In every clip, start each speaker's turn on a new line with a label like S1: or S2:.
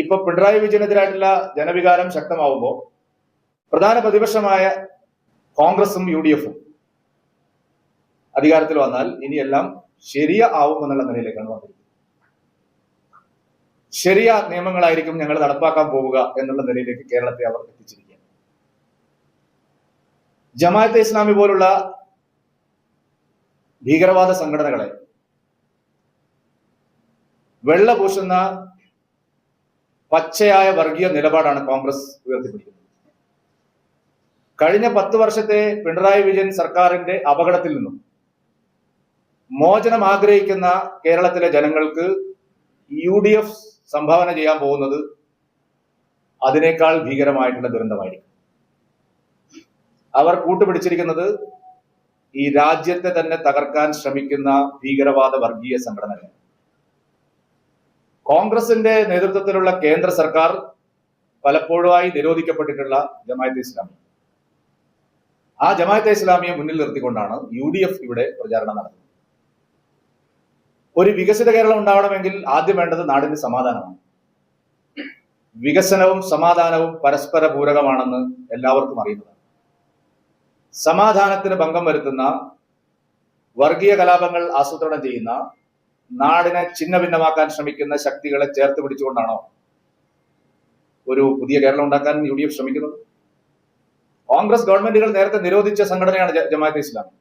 S1: ഇപ്പൊ പിണറായി വിജയനെതിരായിട്ടുള്ള ജനവികാരം ശക്തമാവുമ്പോൾ പ്രധാന പ്രതിപക്ഷമായ കോൺഗ്രസും യു ഡി എഫും അധികാരത്തിൽ വന്നാൽ ഇനിയെല്ലാം ശരിയ ആവുമെന്നുള്ള നിലയിലേക്കാണ് വന്നിരിക്കുന്നത്. ശരിയ നിയമങ്ങളായിരിക്കും ഞങ്ങൾ നടപ്പാക്കാൻ പോവുക എന്നുള്ള നിലയിലേക്ക് കേരളത്തെ അവർ എത്തിച്ചിരിക്കുകയാണ്. ജമാഅത്തെ ഇസ്ലാമി പോലുള്ള ഭീകരവാദ സംഘടനകളെ വെള്ള പൂശുന്ന പച്ചയായ വർഗീയ നിലപാടാണ് കോൺഗ്രസ് ഉയർത്തിപ്പിടിക്കുന്നത്. കഴിഞ്ഞ പത്ത് വർഷത്തെ പിണറായി വിജയൻ സർക്കാരിന്റെ അപകടത്തിൽ നിന്നും മോചനം ആഗ്രഹിക്കുന്ന കേരളത്തിലെ ജനങ്ങൾക്ക് യു ഡി എഫ് സംഭാവന ചെയ്യാൻ പോകുന്നത് അതിനേക്കാൾ ഭീകരമായിട്ടുള്ള ദുരന്തമായിരിക്കും. അവർ കൂട്ടുപിടിച്ചിരിക്കുന്നത് ഈ രാജ്യത്തെ തന്നെ തകർക്കാൻ ശ്രമിക്കുന്ന ഭീകരവാദ വർഗീയ സംഘടനകൾ കോൺഗ്രസിന്റെ നേതൃത്വത്തിലുള്ള കേന്ദ്ര സർക്കാർ പലപ്പോഴുമായി നിരോധിക്കപ്പെട്ടിട്ടുള്ള ജമായത്തെ ഇസ്ലാമി. ആ ജമായത്തെ ഇസ്ലാമിയെ മുന്നിൽ നിർത്തിക്കൊണ്ടാണ് യു ഡി എഫ് ഇവിടെ പ്രചാരണം നടത്തുന്നത്. ഒരു വികസിത കേരളം ഉണ്ടാവണമെങ്കിൽ ആദ്യം വേണ്ടത് നാടിന് സമാധാനമാണ്. വികസനവും സമാധാനവും പരസ്പര പൂരകമാണെന്ന് എല്ലാവർക്കും അറിയുന്നതാണ്. സമാധാനത്തിന് ഭംഗം വരുത്തുന്ന വർഗീയ കലാപങ്ങൾ ആസൂത്രണം ചെയ്യുന്ന നാടിനെ ഛിന്ന ഭിന്നമാക്കാൻ ശ്രമിക്കുന്ന ശക്തികളെ ചേർത്ത് പിടിച്ചുകൊണ്ടാണോ ഒരു പുതിയ കേരളം ഉണ്ടാക്കാൻ യു ഡി എഫ് ശ്രമിക്കുന്നത്? കോൺഗ്രസ് ഗവൺമെന്റുകൾ നേരത്തെ നിരോധിച്ച സംഘടനയാണ് ജമാഅത്തെ ഇസ്ലാമി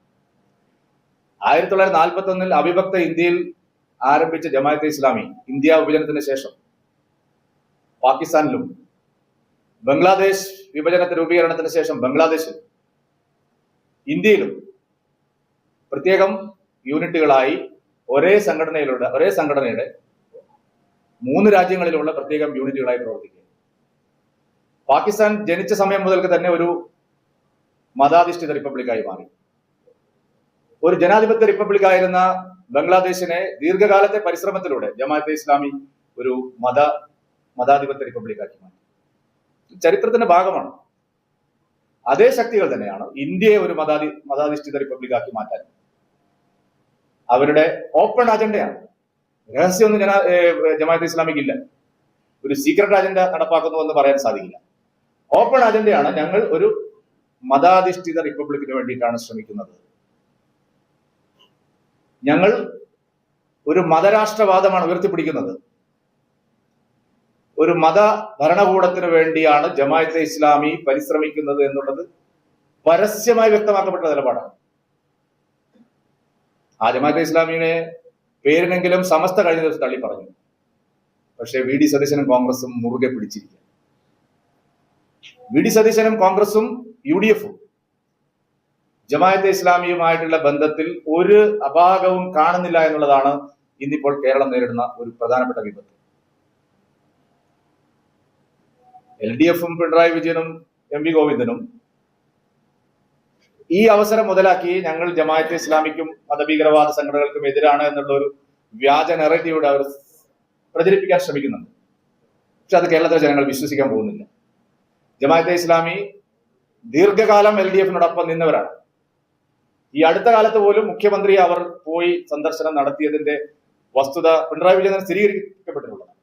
S1: ആയിരത്തി തൊള്ളായിരത്തി നാൽപ്പത്തി ഒന്നിൽ അവിഭക്ത ഇന്ത്യയിൽ ആരംഭിച്ച ജമാഅത്തെ ഇസ്ലാമി ഇന്ത്യ വിഭജനത്തിന് ശേഷം. പാകിസ്ഥാനിലും. ബംഗ്ലാദേശ് വിഭജനത്തെ രൂപീകരണത്തിന് ശേഷം ബംഗ്ലാദേശിൽ ഇന്ത്യയിലും. പ്രത്യേകം യൂണിറ്റുകളായി ഒരേ സംഘടനയിലുള്ള ഒരേ സംഘടനയുടെ മൂന്ന് രാജ്യങ്ങളിലുള്ള പ്രത്യേകം യൂണിറ്റുകളായി പ്രവർത്തിക്കുക. പാകിസ്ഥാൻ ജനിച്ച സമയം മുതൽക്ക് തന്നെ ഒരു മതാധിഷ്ഠിത റിപ്പബ്ലിക്കായി മാറി. ഒരു ജനാധിപത്യ റിപ്പബ്ലിക് ആയിരുന്ന ബംഗ്ലാദേശിനെ ദീർഘകാലത്തെ പരിശ്രമത്തിലൂടെ ജമാഅത്തെ ഇസ്ലാമി ഒരു മത മതാധിപത്യ റിപ്പബ്ലിക്കാക്കി മാറ്റി. ചരിത്രത്തിന്റെ ഭാഗമാണ്. അതേ ശക്തികൾ തന്നെയാണ് ഇന്ത്യയെ ഒരു മതാധി മതാധിഷ്ഠിത റിപ്പബ്ലിക്കാക്കി മാറ്റാൻ അവരുടെ ഓപ്പൺ അജണ്ടയാണ് രഹസ്യമൊന്നും ജനാ ജമാഅത്ത് ഇസ്ലാമിക്ക് ഇല്ല ഒരു സീക്രട്ട് അജണ്ട നടപ്പാക്കുന്നു എന്ന് പറയാൻ സാധിക്കില്ല. ഓപ്പൺ അജണ്ടയാണ് ഞങ്ങൾ ഒരു മതാധിഷ്ഠിത റിപ്പബ്ലിക്കിന് വേണ്ടിയിട്ടാണ് ശ്രമിക്കുന്നത്. ഞങ്ങൾ ഒരു മതരാഷ്ട്രവാദമാണ് ഉയർത്തിപ്പിടിക്കുന്നത്. ഒരു മത ഭരണകൂടത്തിന് വേണ്ടിയാണ് ജമാഅത്തെ ഇസ്ലാമി പരിശ്രമിക്കുന്നത് എന്നുള്ളത് പരസ്യമായി വ്യക്തമാക്കപ്പെട്ട നിലപാടാണ്. ആ ജമാഅത്തെ ഇസ്ലാമിയുടെ പേരിനെങ്കിലും സമസ്ത കഴിഞ്ഞ ദിവസം തള്ളി പറഞ്ഞു. പക്ഷേ വി ഡി സതീശനും കോൺഗ്രസും മുറുകെ പിടിച്ചിരിക്കുക വി ഡി സതീശനും കോൺഗ്രസും യു ഡി എഫും ജമാഅത്തെ ഇസ്ലാമിയുമായിട്ടുള്ള ബന്ധത്തിൽ ഒരു അപാകവും കാണുന്നില്ല എന്നുള്ളതാണ് ഇന്നിപ്പോൾ കേരളം നേരിടുന്ന ഒരു പ്രധാനപ്പെട്ട വിപത്ത്. എൽ ഡി എഫും പിണറായി വിജയനും എം വി ഗോവിന്ദനും ഈ അവസരം മുതലാക്കി ഞങ്ങൾ ജമാഅത്തെ ഇസ്ലാമിക്കും മതഭീകരവാദ സംഘടനകൾക്കും എതിരാണ് എന്നുള്ള ഒരു വ്യാജ നെറേറ്റീവിടെ അവർ പ്രചരിപ്പിക്കാൻ ശ്രമിക്കുന്നുണ്ട്. പക്ഷെ അത് കേരളത്തിലെ ജനങ്ങൾ വിശ്വസിക്കാൻ പോകുന്നില്ല. ജമാഅത്തെ ഇസ്ലാമി ദീർഘകാലം എൽ ഡി എഫിനോടൊപ്പം നിന്നവരാണ്. ഈ അടുത്ത കാലത്ത് പോലും മുഖ്യമന്ത്രി അവർ പോയി സന്ദർശനം നടത്തിയതിന്റെ വസ്തുത പിണറായി വിജയൻ സ്ഥിരീകരിക്കപ്പെട്ടിട്ടുള്ളതാണ്.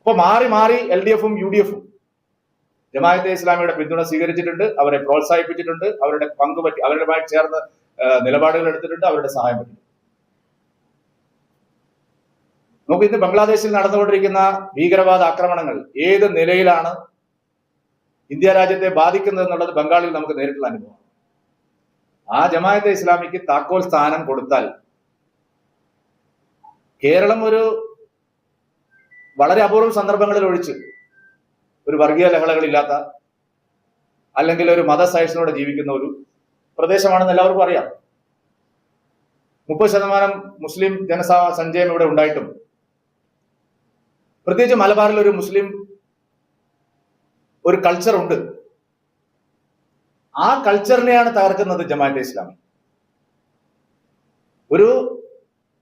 S1: അപ്പൊ മാറി മാറി എൽ ഡി എഫും യു ഡി എഫും ജമാഅത്തെ ഇസ്ലാമിയുടെ പിന്തുണ സ്വീകരിച്ചിട്ടുണ്ട് അവരെ പ്രോത്സാഹിപ്പിച്ചിട്ടുണ്ട് അവരുടെ പങ്ക് പറ്റി അവരുമായി ചേർന്ന് നിലപാടുകൾ എടുത്തിട്ടുണ്ട് അവരുടെ സഹായം പറ്റി. നമുക്ക് ഇന്ന് ബംഗ്ലാദേശിൽ നടന്നുകൊണ്ടിരിക്കുന്ന ഭീകരവാദ ആക്രമണങ്ങൾ ഏത് നിലയിലാണ് ഇന്ത്യ രാജ്യത്തെ ബാധിക്കുന്നത് എന്നുള്ളത് ബംഗാളിൽ നമുക്ക് നേരിട്ടുള്ള അനുഭവം ആ ജമാഅത്തെ ഇസ്ലാമിക്ക് താക്കോൽ സ്ഥാനം കൊടുത്താൽ കേരളം ഒരു വളരെ അപൂർവ സന്ദർഭങ്ങളിൽ ഒഴിച്ച് ഒരു വർഗീയ ലഹളകളില്ലാത്ത അല്ലെങ്കിൽ ഒരു മതസഹിഷ്ണുവോടെ ജീവിക്കുന്ന ഒരു പ്രദേശമാണെന്ന് എല്ലാവർക്കും അറിയാം. മുപ്പത് ശതമാനം മുസ്ലിം ജനസാ സഞ്ചയം ഇവിടെ ഉണ്ടായിട്ടും പ്രത്യേകിച്ച് മലബാറിൽ ഒരു മുസ്ലിം ഒരു കൾച്ചർ ഉണ്ട്. ആ കൾച്ചറിനെയാണ് തകർക്കുന്നത് ജമാഅത്തെ ഇസ്ലാമി ഒരു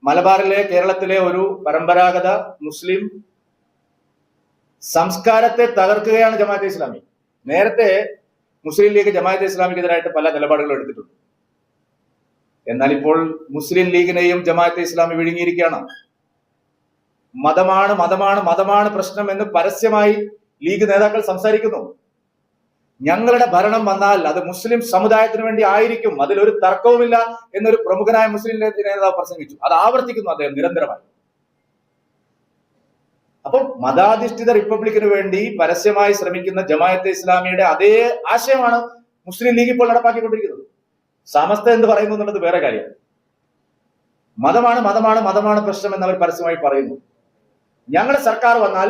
S1: മലബാറിലെ കേരളത്തിലെ ഒരു പരമ്പരാഗത മുസ്ലിം സംസ്കാരത്തെ തകർക്കുകയാണ് ജമാഅത്തെ ഇസ്ലാമി. നേരത്തെ മുസ്ലിം ലീഗ് ജമാഅത്തെ ഇസ്ലാമിക്കെതിരായിട്ട് പല നിലപാടുകളും എടുത്തിട്ടുണ്ട്. എന്നാൽ ഇപ്പോൾ മുസ്ലിം ലീഗിനെയും ജമാഅത്തെ ഇസ്ലാമി വിഴുങ്ങിയിരിക്കുകയാണ്. മതമാണ് മതമാണ് മതമാണ് പ്രശ്നം എന്ന് പരസ്യമായി ലീഗ് നേതാക്കൾ സംസാരിക്കുന്നു. ഞങ്ങളുടെ ഭരണം വന്നാൽ അത് മുസ്ലിം സമുദായത്തിന് വേണ്ടി ആയിരിക്കും. അതിലൊരു തർക്കവുമില്ല എന്നൊരു പ്രമുഖനായ മുസ്ലിം നേതാവ് പ്രസംഗിച്ചു. അത് ആവർത്തിക്കുന്നു അദ്ദേഹം നിരന്തരമായി. അപ്പം മതാധിഷ്ഠിത റിപ്പബ്ലിക്കിന് വേണ്ടി പരസ്യമായി ശ്രമിക്കുന്ന ജമായത്തെ ഇസ്ലാമിയുടെ അതേ ആശയമാണ് മുസ്ലിം ലീഗ് ഇപ്പോൾ നടപ്പാക്കിക്കൊണ്ടിരിക്കുന്നത്. സമസ്ത എന്ന് പറയുന്നു എന്നുള്ളത് വേറെ കാര്യം. മതമാണ് മതമാണ് മതമാണ് പ്രശ്നം എന്ന് അവർ പരസ്യമായി പറയുന്നു. ഞങ്ങളുടെ സർക്കാർ വന്നാൽ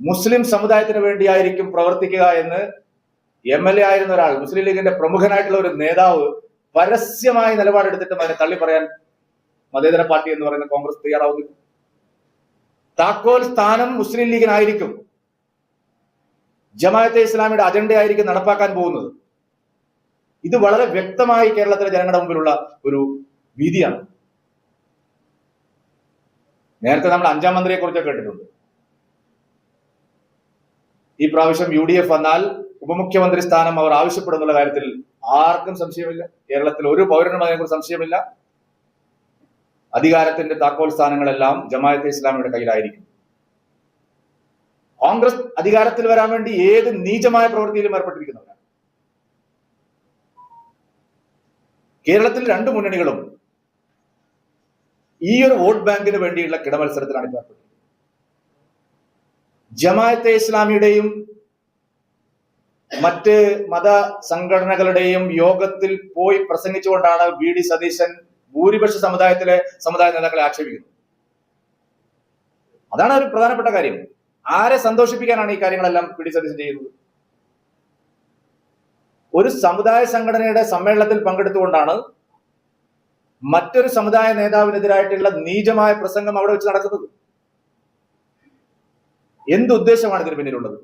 S1: മുസ്ലിം സമുദായത്തിന് വേണ്ടിയായിരിക്കും പ്രവർത്തിക്കുക എന്ന് എം എൽ എ ആയിരുന്ന ഒരാൾ മുസ്ലിം ലീഗിന്റെ പ്രമുഖനായിട്ടുള്ള ഒരു നേതാവ് പരസ്യമായി നിലപാടെടുത്തിട്ടും അതിനെ തള്ളി പറയാൻ മതേതര പാർട്ടി എന്ന് പറയുന്ന കോൺഗ്രസ് തയ്യാറാവുന്നില്ല. താക്കോൽ സ്ഥാനം മുസ്ലിം ലീഗിനായിരിക്കും. ജമാഅത്തെ ഇസ്ലാമിയുടെ അജണ്ടയായിരിക്കും നടപ്പാക്കാൻ പോകുന്നത്. ഇത് വളരെ വ്യക്തമായി കേരളത്തിലെ ജനങ്ങളുടെ മുമ്പിലുള്ള ഒരു വീതിയാണ് നേരത്തെ നമ്മൾ അഞ്ചാം മന്ത്രിയെ കുറിച്ചൊക്കെ കേട്ടിട്ടുണ്ട്. ഈ പ്രാവശ്യം യു ഡി എഫ് വന്നാൽ ഉപമുഖ്യമന്ത്രി സ്ഥാനം അവർ ആവശ്യപ്പെടുന്നുള്ള കാര്യത്തിൽ ആർക്കും സംശയമില്ല. കേരളത്തിൽ ഒരു പൗരനും അതിനെക്കുറിച്ച് സംശയമില്ല. അധികാരത്തിന്റെ താക്കോൽ സ്ഥാനങ്ങളെല്ലാം ജമാഅത്തെ ഇസ്ലാമിയുടെ കയ്യിലായിരിക്കും. കോൺഗ്രസ് അധികാരത്തിൽ വരാൻ വേണ്ടി ഏത് നീചമായ പ്രവൃത്തിയിലും ഏർപ്പെട്ടിരിക്കുന്നവരാണ്. കേരളത്തിൽ രണ്ട് മുന്നണികളും ഈ ഒരു വോട്ട് ബാങ്കിന് വേണ്ടിയുള്ള കിടമത്സരത്തിലാണ് ഇപ്പോൾ ഏർപ്പെട്ടിരിക്കുന്നത്. ജമാഅത്തെ ഇസ്ലാമിയുടെയും മറ്റ് മത സംഘടനകളുടെയും യോഗത്തിൽ പോയി പ്രസംഗിച്ചുകൊണ്ടാണ് വി ഡി സതീശൻ ഭൂരിപക്ഷ സമുദായത്തിലെ സമുദായ നേതാക്കളെ ആക്ഷേപിക്കുന്നു. അതാണ് ഒരു പ്രധാനപ്പെട്ട കാര്യം. ആരെ സന്തോഷിപ്പിക്കാനാണ് ഈ കാര്യങ്ങളെല്ലാം പി ഡി സതീശൻ ചെയ്യുന്നത്? ഒരു സമുദായ സംഘടനയുടെ സമ്മേളനത്തിൽ പങ്കെടുത്തുകൊണ്ടാണ് മറ്റൊരു സമുദായ നേതാവിനെതിരായിട്ടുള്ള നീചമായ പ്രസംഗം അവിടെ വെച്ച് നടക്കുന്നത്. എന്ത് ഉദ്ദേശമാണ് ഇതിന് പിന്നിലുള്ളത്?